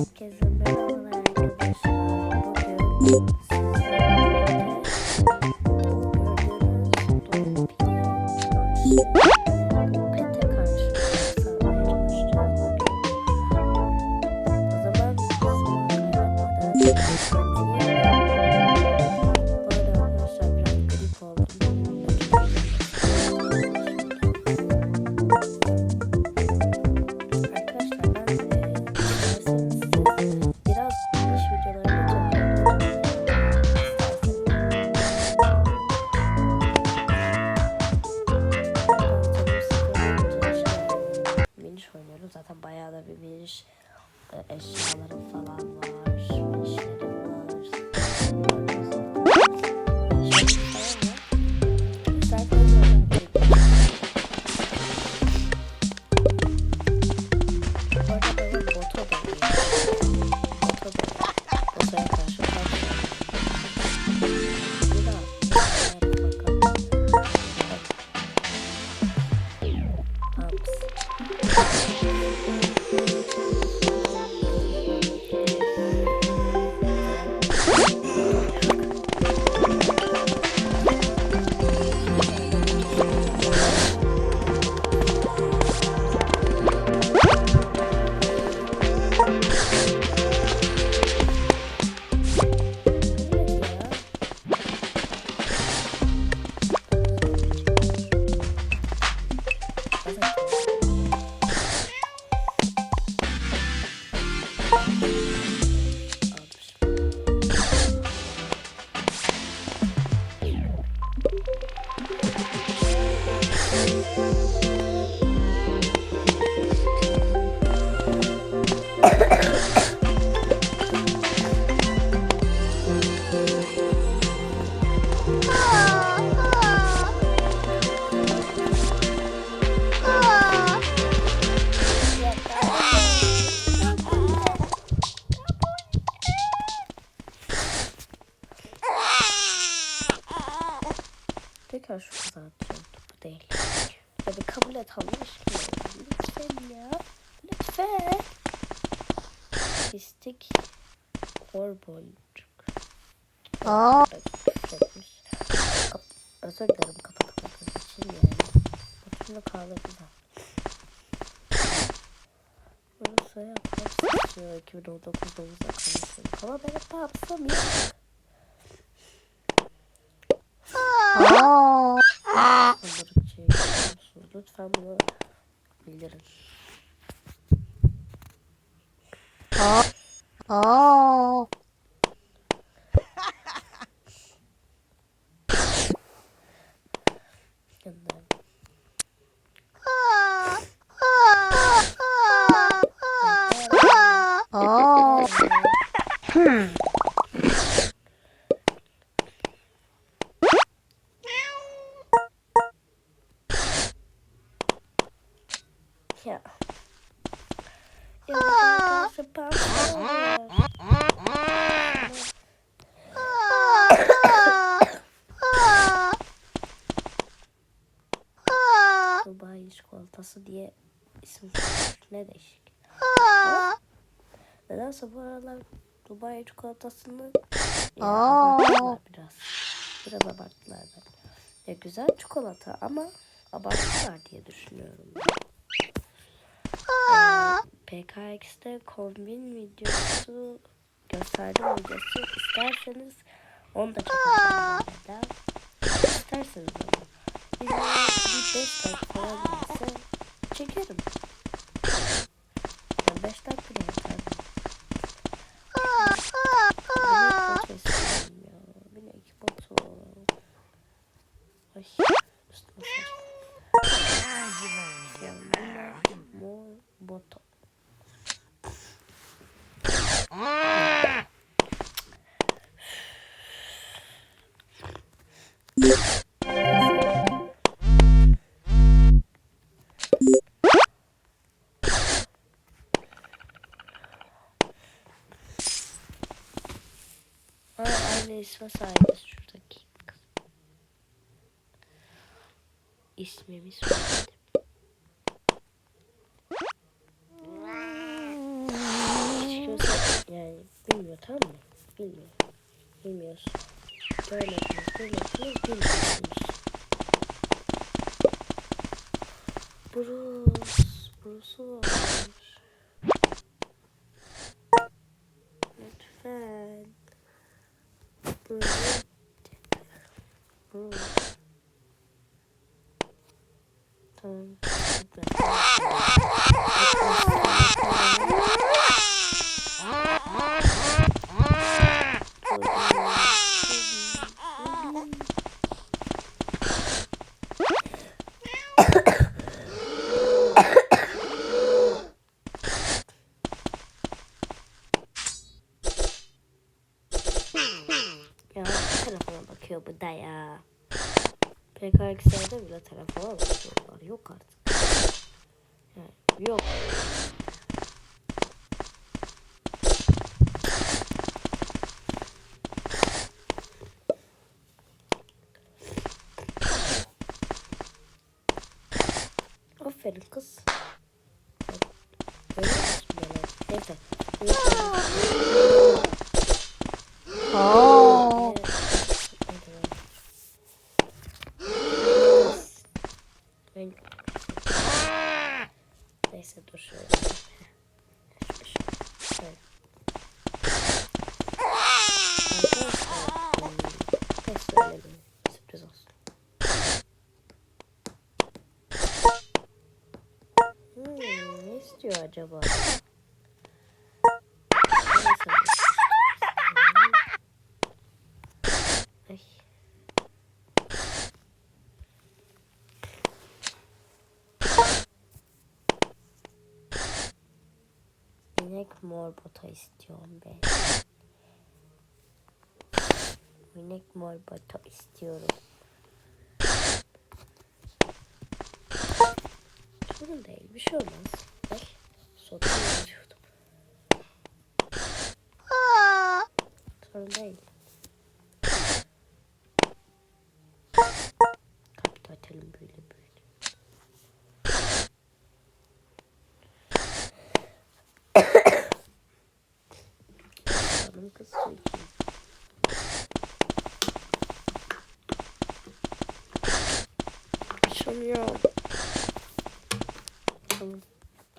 Herkese merhabalar arkadaşlar. Bugün da bir miniş e, eşyalarım falan var. Tekrar şu kıza atacağım. Bu değil. Ya bir kabul et Allah aşkına. Lütfen ya. Lütfen. Pislik. Kor boncuk. Aa. Küfretmiş. Kap Özür dilerim kapatmadığım için yani. Bakımda kaldı güzel. Burası yapmak istiyor. 2019'da kalmışım. Ama benim papsam yok. Aa. Lütfen bunu bildirin. Aa. Aa. Gönder. Aa. Ya. Papsam var. Dubai çikolatası diye isim ne değişik. Nedense bu aralar Dubai çikolatasını ya, abarttılar biraz. Biraz abarttılar ben. Ya güzel çikolata ama abarttılar diye düşünüyorum. ben. Ee, PKX'de kombin videosu gösterdim videosu. İsterseniz onu da çekeceğim. İsterseniz ama. Bir, bir 5 dakika falan çekerim. 5 dakika isme sahibiz şuradaki. İsmimiz Fatih. Hiç kimse bilmiyor tamam mı? Bilmiyor. Bilmiyorsun. Görmediniz, bilmediniz, bilmiyorsunuz. Bruce. Bruce'u varmış. Lütfen. Bruce. Bruce. Tamam. Lütfen. Ya bakıyor bu da ya. PKX'de bile telefona bakıyorlar. Yok artık. Yani yok. Aferin kız. Böyle? Neyse. 어. Ben... Neyse dur şöyle. Şöyle. Arkadaşlar, hmm, Neyse öyle değil. Sürpriz olsun. Hmm, ne istiyor acaba? İnek mor bota istiyorum ben. İnek mor bota istiyorum. Sorun değil. Bir şey olmaz. Soda yazıyordum. Sorun değil. Kapıyı açalım böyle böyle. Canım kız su.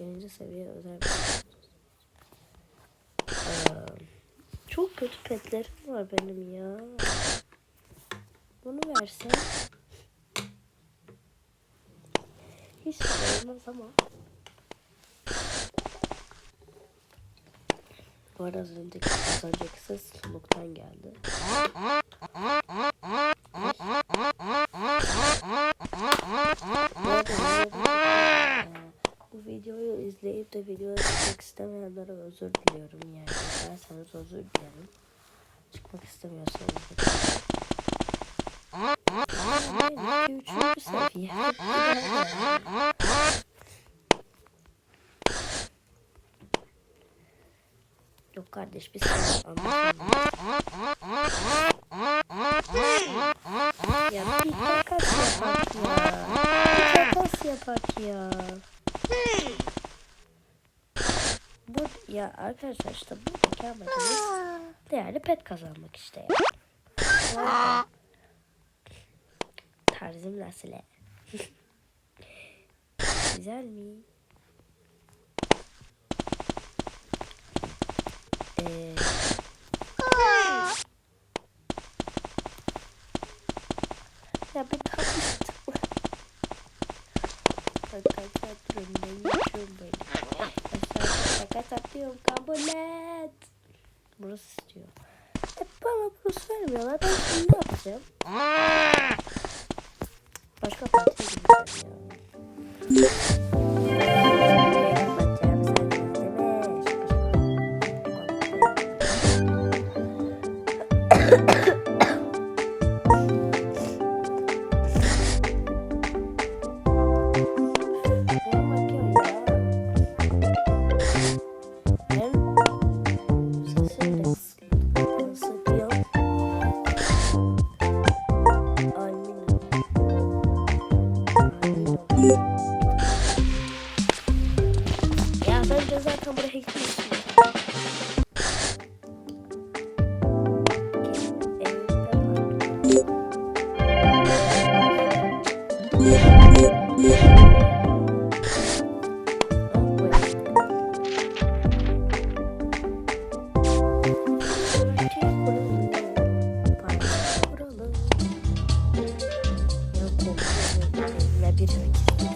Birinci seviye özel bir Ee, Çok kötü petlerim var benim ya. Bunu versen hiç olmaz ama. Bu arada az önceki, az önceki ses suluktan geldi. Bu arada eee, Bu videoyu izleyip de videoya çıkmak istemeyenlere özür diliyorum yani. İsterseniz özür dilerim. Çıkmak istemiyorsanız Üçüncü seviye. Yok kardeş biz sana anlatamıyoruz. Ya bir takas yapak ya. Bir takas yapak ya. Bu ya arkadaşlar işte buradaki amacımız değerli pet kazanmak işte Tarzım nasıl? Güzel mi? Ee, ya bir kalmıştım. Arkadaşlar durun ben. Satıyorum kabul. Burası istiyor. Hep bana burası vermiyorlar. Ben şimdi ne yapacağım? Başka partiye gideceğim ya. Thank you.